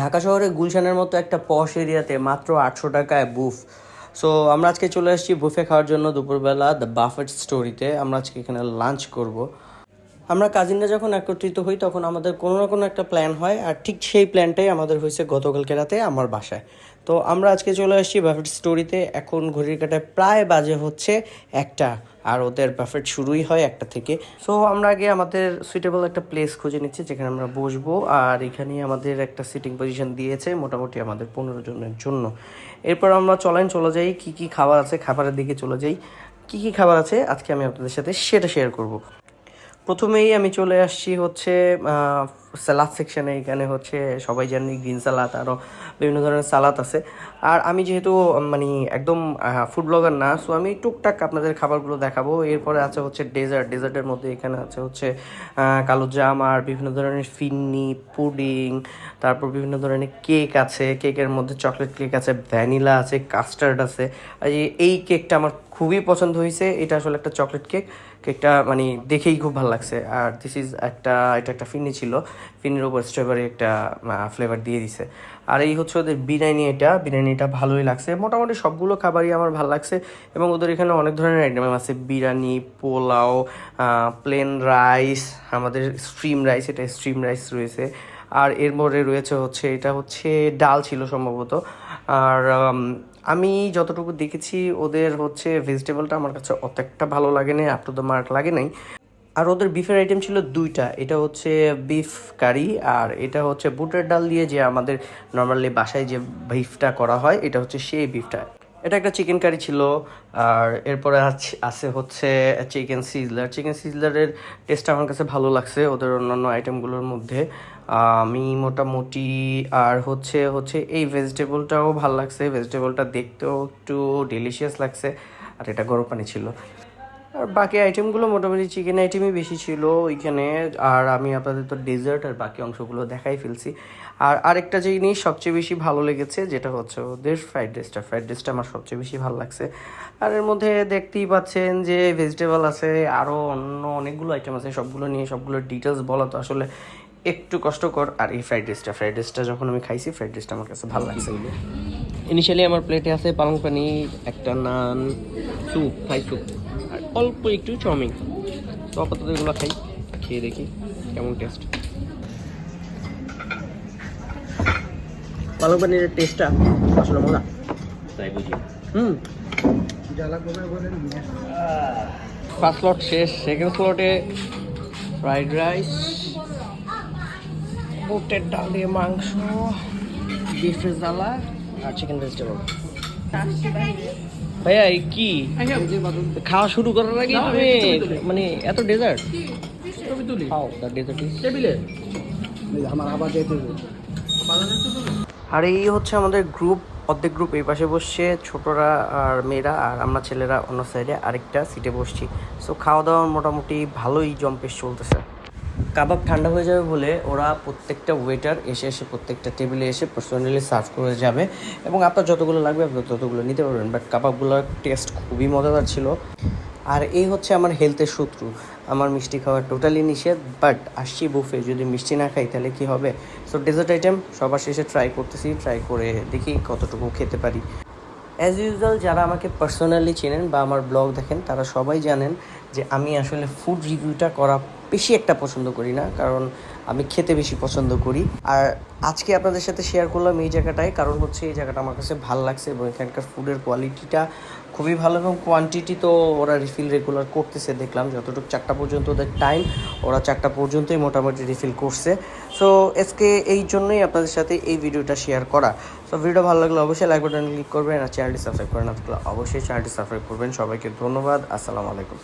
ঢাকা শহরে গুলশানের মতো একটা পশ এরিয়াতে মাত্র আটশো টাকায় বুফ সো আমরা আজকে চলে আসছি বুফে খাওয়ার জন্য দুপুরবেলা দ্য বাফেট স্টোরিতে আমরা আজকে এখানে লাঞ্চ করব। আমরা কাজিনরা যখন একত্রিত হই, তখন আমাদের কোনো না কোনো একটা প্ল্যান হয়, আর ঠিক সেই প্ল্যানটাই আমাদের হয়েছে গতকালকে রাতে আমার বাসায়। তো আমরা আজকে চলে আসছি বাফেট স্টোরিতে এখন ঘড়ির কাটায় প্রায় বাজে হচ্ছে একটা, আর ওদের বাফেট শুরুই হয় একটা থেকে। সো আমরা আগে আমাদের সুইটেবল একটা প্লেস খুঁজে নিচ্ছি, যেখানে আমরা বসবো, আর এখানে আমাদের একটা সিটিং পজিশন দিয়েছে মোটামুটি আমাদের পনেরো জনের জন্য। এরপর আমরা চলেন, চলে যাই, কি কি খাবার আছে, খাবারের দিকে চলে যাই। কি কি খাবার আছে, আজকে আমি আপনাদের সাথে সেটা শেয়ার করব। প্রথমেই আমি চলে আসছি হচ্ছে সালাদ সেকশানে এখানে হচ্ছে সবাই জানি গ্রিন সালাদ আরও বিভিন্ন ধরনের সালাদ আছে। আর আমি যেহেতু মানে একদম ফুড ব্লগার না সো আমি টুকটাক আপনাদের খাবারগুলো দেখাবো। এরপরে আছে হচ্ছে ডেজার্ট ডেজার্টের মধ্যে এখানে আছে হচ্ছে কালো জাম আর বিভিন্ন ধরনের ফিন্নি, পুডিং, তারপর বিভিন্ন ধরনের কেক আছে। কেকের মধ্যে চকলেট কেক আছে ভ্যানিলা আছে কাস্টার্ড আছে। এই কেকটা আমার খুবই পছন্দ হয়েছে এটা আসলে একটা চকলেট কেক কেকটা মানে দেখেই খুব ভালো লাগছে। আর দিস ইজ একটা, এটা একটা ফিন্নি ছিল। ফিনির ওপর স্ট্রবেরি একটা ফ্লেভার দিয়ে দিছে। আর এই হচ্ছে ওদের বিরিয়ানি এটা। বিরিয়ানিটা ভালোই লাগছে। মোটামুটি সবগুলো খাবারই আমার ভালো লাগছে। এবং ওদের এখানে অনেক ধরনের আইটেম আছে। বিরিয়ানি, পোলাও প্লেন রাইস আমাদের স্ট্রিম রাইস এটা স্ট্রিম রাইস রয়েছে। আর এর মধ্যে রয়েছে হচ্ছে, এটা হচ্ছে ডাল ছিল সম্ভবত। আর আমি যতটুকু দেখেছি, ওদের হচ্ছে ভেজিটেবলটা আমার কাছে অত একটা ভালো লাগে নাই আপ টু দ্য মার্ক লাগে নাই। আর ওদের বিফের আইটেম ছিল দুইটা, এটা হচ্ছে বিফ কারি আর এটা হচ্ছে বুটের ডাল দিয়ে যে আমাদের নর্মালি বাসায় যে বিফটা করা হয়, এটা হচ্ছে সেই বিফটা এটা একটা চিকেন কারি ছিল, আর এরপরে আছে হচ্ছে চিকেন সিজলার চিকেন সিজলারের টেস্ট আমার কাছে ভালো লাগছে ওদের অন্যান্য আইটেমগুলোর মধ্যে। আমি মোটামুটি, আর হচ্ছে হচ্ছে এই ভেজিটেবলটাও ভালো লাগছে। ভেজিটেবলটা দেখতেও একটু ডেলিশিয়াস লাগছে, আর এটা গরম পানি ছিল। আর বাকি আইটেমগুলো মোটামুটি চিকেন আইটেমই বেশি ছিল ওইখানে। আর আমি আপনাদের তো ডেজার্ট আর বাকি অংশগুলো দেখাই ফেলছি। আর আরেকটা জিনিস সবচেয়ে বেশি ভালো লেগেছে, যেটা হচ্ছে ওদের ফ্রাইড রাইসটা ফ্রাইড রাইসটা আমার সবচেয়ে বেশি ভালো লাগছে। আর এর মধ্যে দেখতেই পাচ্ছেন যে ভেজিটেবল আছে আরও অন্য অনেকগুলো আইটেম আছে, সবগুলো নিয়ে সবগুলোর ডিটেলস বলা তো আসলে একটু কষ্টকর। আর এই ফ্রাইড রাইসটা ফ্রাইড রাইসটা যখন আমি খাইছি ফ্রাইড রাইসটা আমার কাছে ভালো লাগছে। ইনিশিয়ালি আমার প্লেটে আছে পালং পানি একটা নান স্যুপ ফ্রাই স্যুপ অল্প একটু চাউমিন। তো আপাতত এগুলো খাই খেয়ে দেখি কেমন টেস্ট পালং পানির টেস্টটা আসলে মজা। তাই বুঝি। হুম। ফার্স্ট স্লট শেষ সেকেন্ড স্লটে ফ্রাইড রাইস বুটের ডাল দিয়ে মাংস বিফের জ্বালা। আর চিকেন ভেজিটেবল ভাইয়া কি? খাওয়া শুরু করার আগে তুমি মানে এত ডেজার্ট খাও দ্য ডেজার্ট ইজ আমার আবার যেতে আর এই হচ্ছে আমাদের গ্রুপ অর্ধেক গ্রুপ এই পাশে বসছে ছোটরা আর মেয়েরা আর আমরা ছেলেরা অন্য সাইডে আরেকটা সিটে বসছি। সো খাওয়া দাওয়া মোটামুটি ভালোই জম্পেশ চলতেছে। কাবাব ঠান্ডা হয়ে যাবে বলে ওরা প্রত্যেকটা ওয়েটার এসে এসে প্রত্যেকটা টেবিলে এসে পার্সোনালি সার্ভ করে যাবে এবং আপনার যতগুলো লাগবে আপনি ততগুলো নিতে পারবেন বাট কাবাবগুলোর টেস্ট খুবই মজাদার ছিল। আর এই হচ্ছে আমার হেলথের শত্রু। আমার মিষ্টি খাওয়া টোটালি নিষেধ বাট আসছি বুফে যদি মিষ্টি না খাই তাহলে কি হবে? সো ডেজার্ট আইটেম সবার শেষে ট্রাই করতেছি ট্রাই করে দেখি কতটুকু খেতে পারি। অ্যাজ ইউজুয়াল যারা আমাকে পার্সোনালি চেনেন বা আমার ব্লগ দেখেন, তারা সবাই জানেন যে আমি আসলে ফুড রিভিউটা করা বেশি একটা পছন্দ করি না, কারণ আমি খেতে বেশি পছন্দ করি। আর আজকে আপনাদের সাথে শেয়ার করলাম এই জায়গাটায়, কারণ হচ্ছে এই জায়গাটা আমার কাছে ভালো লাগছে এবং এখানকার ফুডের কোয়ালিটিটা খুবই ভালো এবং কোয়ান্টিটি তো ওরা রিফিল রেগুলার করতেছে, দেখলাম যতটুকু চারটা পর্যন্ত ওদের টাইম ওরা চারটা পর্যন্তই মোটামুটি রিফিল করছে। সো এসকে এই জন্যই আপনাদের সাথে এই ভিডিওটা শেয়ার করা। সো ভিডিও ভালো লাগলে অবশ্যই লাইক বাটন ক্লিক করবেন আর চ্যানেলটি সাবস্ক্রাইব করে না অবশ্যই চ্যানেলটি সাবস্ক্রাইব করবেন। সবাইকে ধন্যবাদ, আসসালামু আলাইকুম।